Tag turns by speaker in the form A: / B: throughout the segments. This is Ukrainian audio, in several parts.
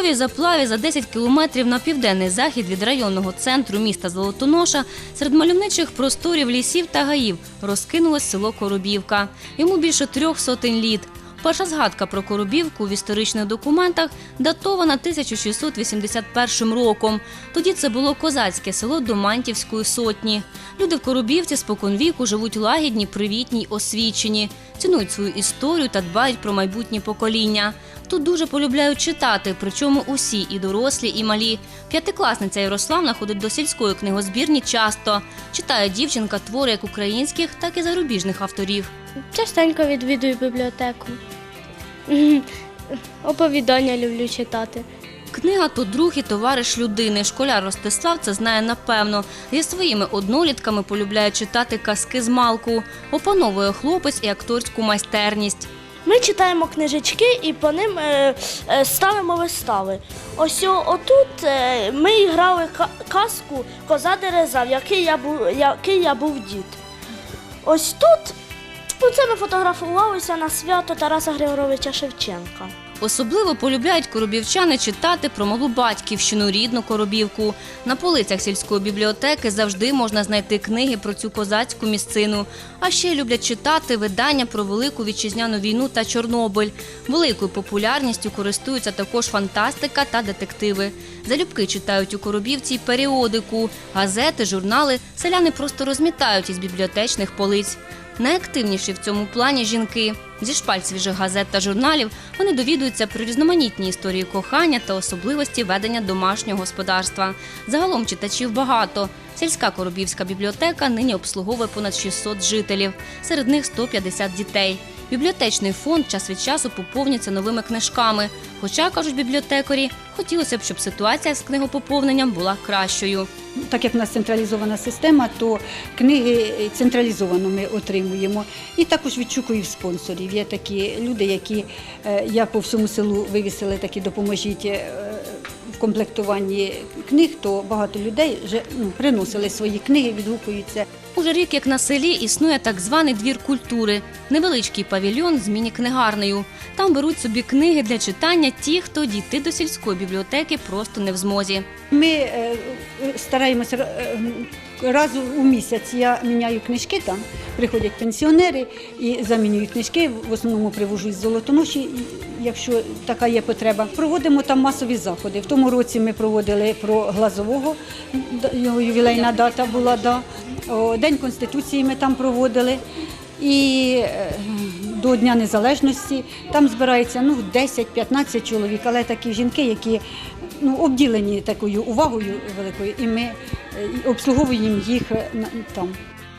A: Дніпровій заплаві за 10 кілометрів на південний захід від районного центру міста Золотоноша серед мальовничих просторів лісів та гаїв розкинулось село Коробівка. Йому більше трьох сотень літ. Перша згадка про Коробівку в історичних документах датована 1681 роком. Тоді це було козацьке село Домантівської сотні. Люди в Коробівці споконвіку живуть лагідні, привітні освічені, цінують свою історію та дбають про майбутнє покоління. Тут дуже полюбляють читати, причому усі і дорослі, і малі. П'ятикласниця Ярославна ходить до сільської книгозбірні часто. Читає дівчинка твори як українських, так і зарубіжних авторів.
B: Частенько відвідую бібліотеку. Оповідання люблю читати.
A: Книга то друг і товариш людини. Школяр Ростислав це знає напевно. Зі своїми однолітками полюбляє читати казки з малку. Опановує хлопець і акторську майстерність.
B: Ми читаємо книжечки і по ним е, е, ставимо вистави. Ось отут е, ми грали казку Коза Дереза, в який я був, який я був дід. Ось тут це ми фотографувалися на свято Тараса Григоровича Шевченка.
A: Особливо полюбляють коробівчани читати про малу батьківщину, рідну коробівку. На полицях сільської бібліотеки завжди можна знайти книги про цю козацьку місцину. А ще люблять читати видання про велику вітчизняну війну та Чорнобиль. Великою популярністю користуються також фантастика та детективи. Залюбки читають у коробівці періодику, газети, журнали. Селяни просто розмітають із бібліотечних полиць. Найактивніші в цьому плані жінки. Зі шпаль свіжих газет та журналів вони довідуються про різноманітні історії кохання та особливості ведення домашнього господарства. Загалом читачів багато. Сільська Коробівська бібліотека нині обслуговує понад 600 жителів, серед них 150 дітей. Бібліотечний фонд час від часу поповнюється новими книжками. Хоча, кажуть бібліотекарі, хотілося б, щоб ситуація з книгопоповненням була кращою.
C: Так як в нас централізована система, то книги централізовано ми отримуємо. І також відшукую спонсорів. Є такі люди, які е, я по всьому селу вивісили такі допоможіть е, комплектуванні книг, то багато людей вже ну, приносили свої книги, відгукуються.
A: Уже рік як на селі існує так званий двір культури, невеличкий павільйон з міні-книгарнею. Там беруть собі книги для читання ті, хто дійти до сільської бібліотеки просто не в змозі.
C: Ми е, стараємося е, раз у місяць. Я міняю книжки там. Приходять пенсіонери і замінюю книжки. В основному привожу з золотоноші, якщо така є потреба. Проводимо там масові заходи. В тому році ми проводили про глазового його ювілейна дата була. Да. День Конституції ми там проводили. І е, до Дня Незалежності там збирається ну, 10-15 чоловік, але такі жінки, які ну, обділені такою увагою великою, і ми е, обслуговуємо їх е, там.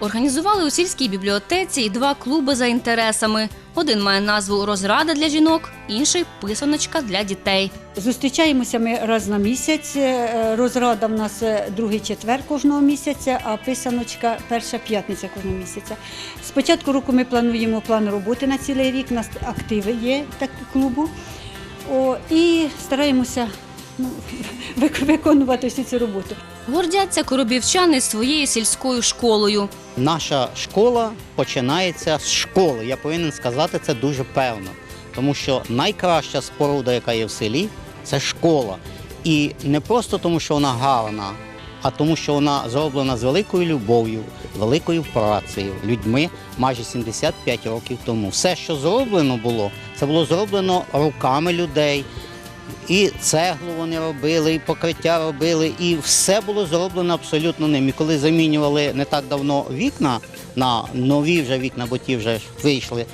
A: Організували у сільській бібліотеці два клуби за інтересами. Один має назву Розрада для жінок, інший писаночка для дітей.
C: Зустрічаємося ми раз на місяць. Е, Розрада в нас е, другий четвер кожного місяця, а писаночка перша п'ятниця кожного місяця. З початку року ми плануємо план роботи на цілий рік. У нас активи є так, клубу. О, і стараємося ну, виконувати всю цю роботу.
A: Гордяться коробівчани своєю сільською школою.
D: Наша школа починається з школи. Я повинен сказати це дуже певно. Тому що найкраща споруда, яка є в селі, це школа. І не просто тому, що вона гарна, а тому, що вона зроблена з великою любов'ю, великою працею, людьми майже 75 років тому. Все, що зроблено було, це було зроблено руками людей. І цеглу вони робили, і покриття робили, і все було зроблено абсолютно ним. І коли замінювали не так давно вікна на нові вже вікна, бо ті вже вийшли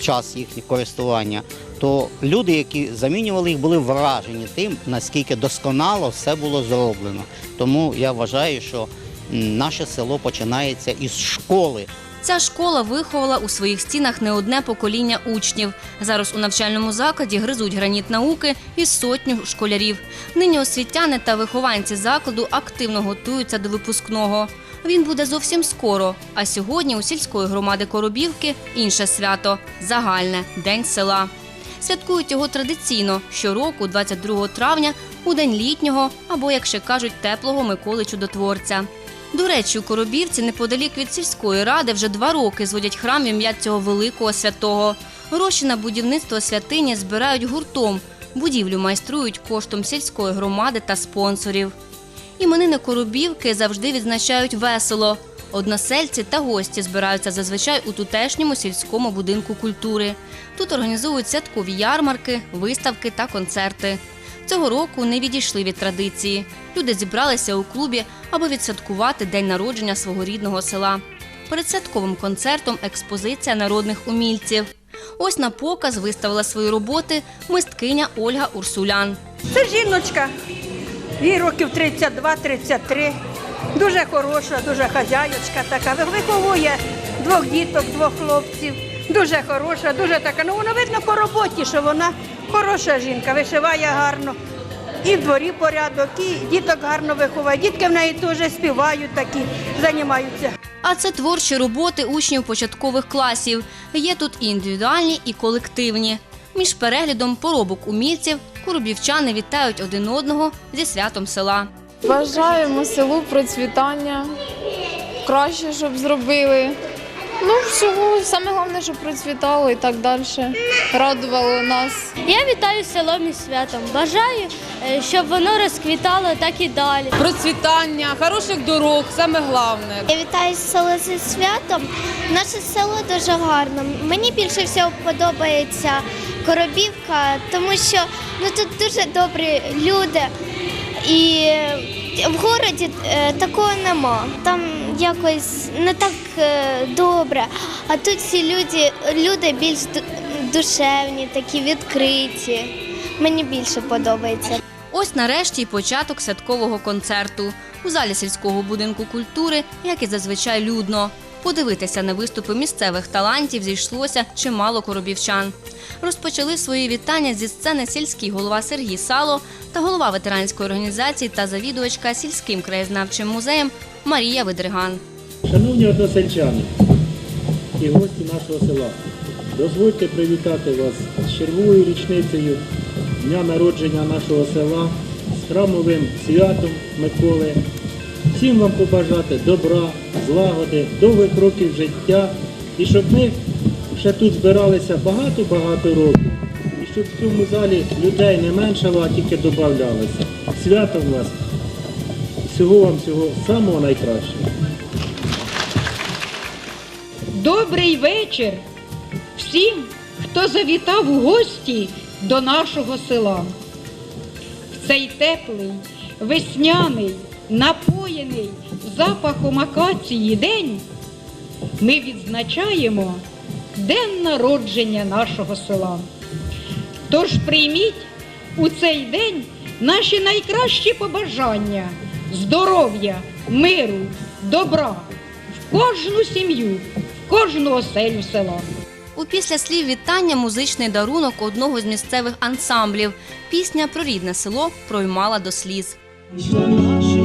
D: час їхнього користування, то люди, які замінювали їх, були вражені тим, наскільки досконало все було зроблено. Тому я вважаю, що наше село починається із школи.
A: Ця школа виховала у своїх стінах не одне покоління учнів. Зараз у навчальному закладі гризуть граніт науки із сотню школярів. Нині освітяни та вихованці закладу активно готуються до випускного. Він буде зовсім скоро. А сьогодні у сільської громади Коробівки інше свято загальне день села. Святкують його традиційно щороку, 22 травня, у день літнього або, як ще кажуть, теплого Миколи Чудотворця. До речі, у Коробівці неподалік від сільської ради вже два роки зводять храм ім'я цього великого святого. Гроші на будівництво святині збирають гуртом. Будівлю майструють коштом сільської громади та спонсорів. Іменини Коробівки завжди відзначають весело. Односельці та гості збираються зазвичай у тутешньому сільському будинку культури. Тут організовують святкові ярмарки, виставки та концерти. Цього року не відійшли від традиції. Люди зібралися у клубі, аби відсвяткувати день народження свого рідного села. Перед святковим концертом експозиція народних умільців. Ось на показ виставила свої роботи мисткиня Ольга Урсулян.
E: Це жіночка, їй років 32-33. Дуже хороша, дуже хазяючка така. Виховує двох діток, двох хлопців. Дуже хороша, дуже така. Ну, воно видно по роботі, що вона хороша жінка, вишиває гарно. І в дворі порядок, і діток гарно виховує. Дітки в неї теж співають такі, займаються.
A: А це творчі роботи учнів початкових класів. Є тут і індивідуальні, і колективні. Між переглядом поробок умільців курубівчани вітають один одного зі святом села.
F: Бажаємо селу процвітання, краще, щоб зробили. Ну, всього, саме головне, щоб процвітало і так далі. Радувало нас.
G: Я вітаю селом із святом. Бажаю, е, щоб воно розквітало так і далі.
H: процвітання, хороших дорог, саме головне.
I: Я вітаю село зі святом. Наше село дуже гарно. Мені більше всього подобається Коробівка, тому що ну тут дуже добрі люди. І в городі е, такого нема. Там якось не так е, добре. А тут всі люди, люди більш душевні, такі відкриті. Мені більше подобається.
A: Ось нарешті й початок святкового концерту. У залі сільського будинку культури, як і зазвичай, людно. Подивитися на виступи місцевих талантів зійшлося чимало коробівчан. Розпочали свої вітання зі сцени сільський голова Сергій Сало та голова ветеранської організації та завідувачка сільським краєзнавчим музеєм Марія Видриган.
J: Шановні односельчани і гості нашого села, дозвольте привітати вас з черговою річницею дня народження нашого села, з храмовим святом Миколи. Всім вам побажати добра, злагоди, довгих років життя і щоб ми ще тут збиралися багато-багато років. І щоб в цьому залі людей не меншало, а тільки додавалося. Святом вас! Всього вам всього самого найкращого.
K: Добрий вечір всім, хто завітав у гості до нашого села. В цей теплий, весняний, напоєний запахом акації день ми відзначаємо день народження нашого села. Тож прийміть у цей день наші найкращі побажання здоров'я, миру, добра в кожну сім'ю, в кожну оселю села.
A: У після слів вітання музичний дарунок одного з місцевих ансамблів. Пісня про рідне село проймала до сліз.
L: Вийшло наше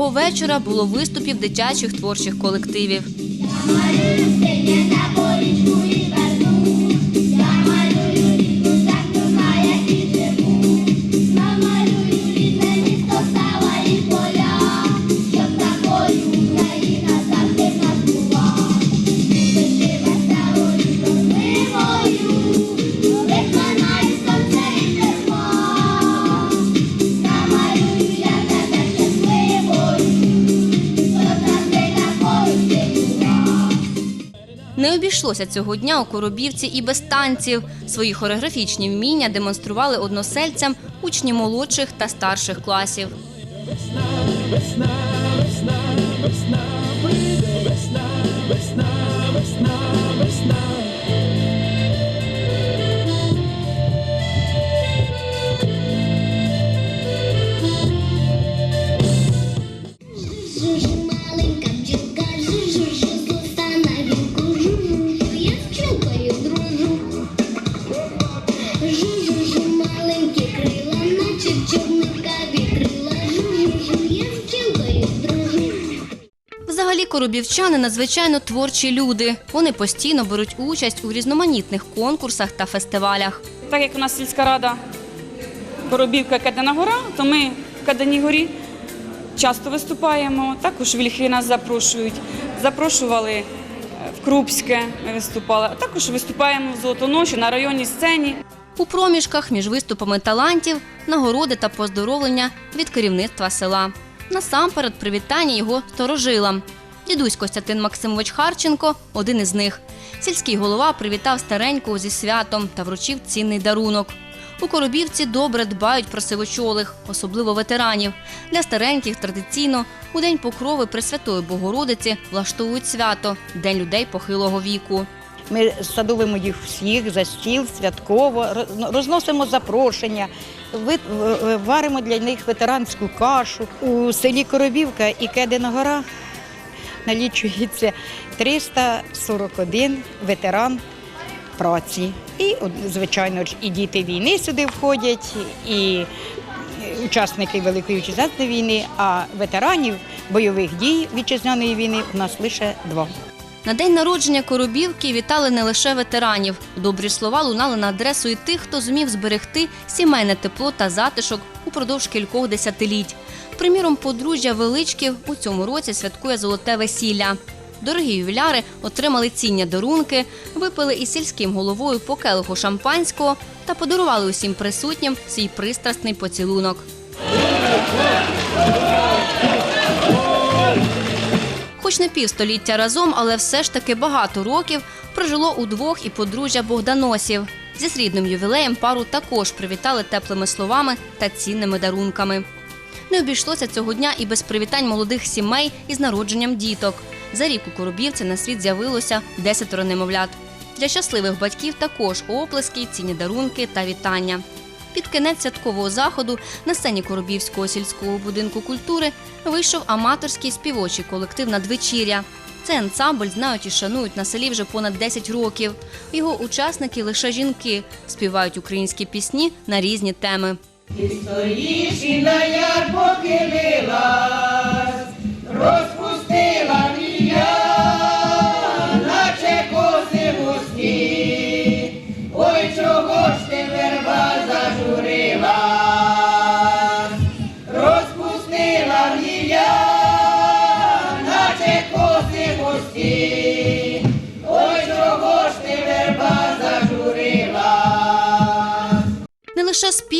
A: цього вечора було виступів дитячих творчих колективів. Обійшлося цього дня у Коробівці і без танців. Свої хореографічні вміння демонстрували односельцям учні молодших та старших класів.
J: Весна, весна, весна, весна, прийде весна,
M: весна,
A: Взагалі коробівчани надзвичайно творчі люди. Вони постійно беруть участь у різноманітних конкурсах та фестивалях.
N: Так як у нас сільська рада Коробівка Кадена Гора, то ми в Каденій горі часто виступаємо. Також вільхи нас запрошують. Запрошували е, в Крупське, ми виступали. А також виступаємо в Золотоноші на районній сцені.
A: У проміжках між виступами талантів нагороди та поздоровлення від керівництва села. Насамперед привітання його сторожилам. Дідусь Костянтин Максимович Харченко один із них. Сільський голова привітав старенького зі святом та вручив цінний дарунок. У Коробівці добре дбають про сивочолих, особливо ветеранів. Для стареньких традиційно у День Покрови Пресвятої Богородиці влаштовують свято День людей похилого віку.
O: Ми садовимо їх всіх за стіл святково, розносимо запрошення, ви- варимо для них ветеранську кашу. У селі Коробівка і Кедина гора налічується 341 ветеран праці. І, звичайно ж, і діти війни сюди входять, і учасники Великої вітчизняної війни, а ветеранів бойових дій вітчизняної війни у нас лише два.
A: На день народження Коробівки вітали не лише ветеранів. Добрі слова лунали на адресу і тих, хто зумів зберегти сімейне тепло та затишок упродовж кількох десятиліть. Приміром, подружжя Величків у цьому році святкує золоте весілля. Дорогі ювіляри отримали цінні дарунки, випили із сільським головою по келиху шампанського та подарували усім присутнім свій пристрасний поцілунок. Хоч не півстоліття разом, але все ж таки багато років прожило удвох і подружжя Богданосів. Зі срібним ювілеєм пару також привітали теплими словами та цінними дарунками. Не обійшлося цього дня і без привітань молодих сімей із народженням діток. За рік у Коробівці на світ з'явилося десятеро немовлят. Для щасливих батьків також оплески, цінні дарунки та вітання. Під кінець святкового заходу на сцені Коробівського сільського будинку культури вийшов аматорський співочий колектив «Надвечір'я». Цей ансамбль знають і шанують на селі вже понад 10 років. Його учасники лише жінки співають українські пісні на різні теми.
M: Історічна яр похилилась,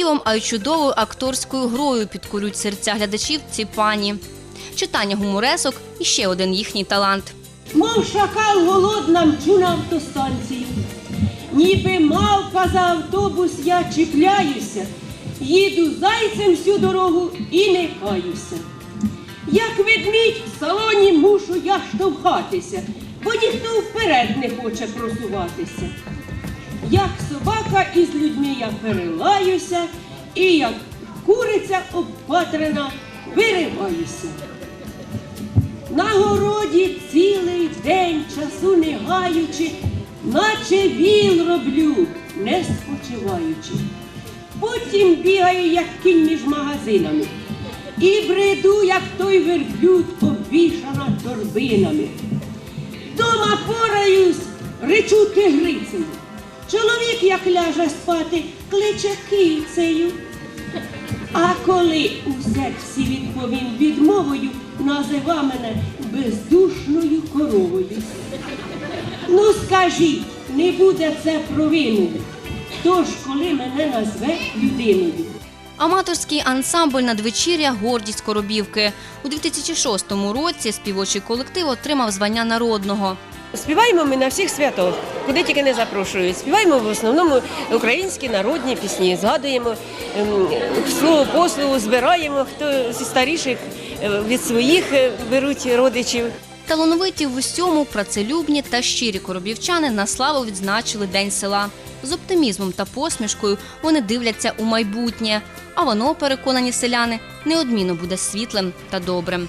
A: співом, а й чудовою акторською грою підкорюють серця глядачів ці пані. Читання гуморесок і ще один їхній талант.
M: Мов шакал голодна мчу на автостанцію. Ніби мавпа за автобус я чіпляюся, їду зайцем всю дорогу і не каюся. Як ведмідь в салоні мушу я штовхатися, бо ніхто вперед не хоче просуватися. Як собака із людьми я перелаюся, і як куриця обпатрена вириваюся. На городі цілий день часу не гаючи, наче віл роблю, не спочиваючи. Потім бігаю, як кінь між магазинами, і бреду, як той верблюд, обвішана торбинами. Дома пораюсь, речу тигрицею. Чоловік, як ляже спати, кличе кицею. А коли у сексі відповім відмовою, назива мене бездушною коровою. Ну скажіть, не буде це провиною. Ж коли мене назве людиною?
A: Аматорський ансамбль «Надвечір'я» – гордість Коробівки. У 2006 році співочий колектив отримав звання народного.
P: Співаємо ми на всіх святах, куди тільки не запрошують. Співаємо в основному українські народні пісні, згадуємо ем, слово по слову, збираємо, хто зі старіших е, від своїх е, беруть родичів.
A: Талановиті в усьому, працелюбні та щирі коробівчани на славу відзначили День села. З оптимізмом та посмішкою вони дивляться у майбутнє, а воно, переконані селяни, неодмінно буде світлим та добрим.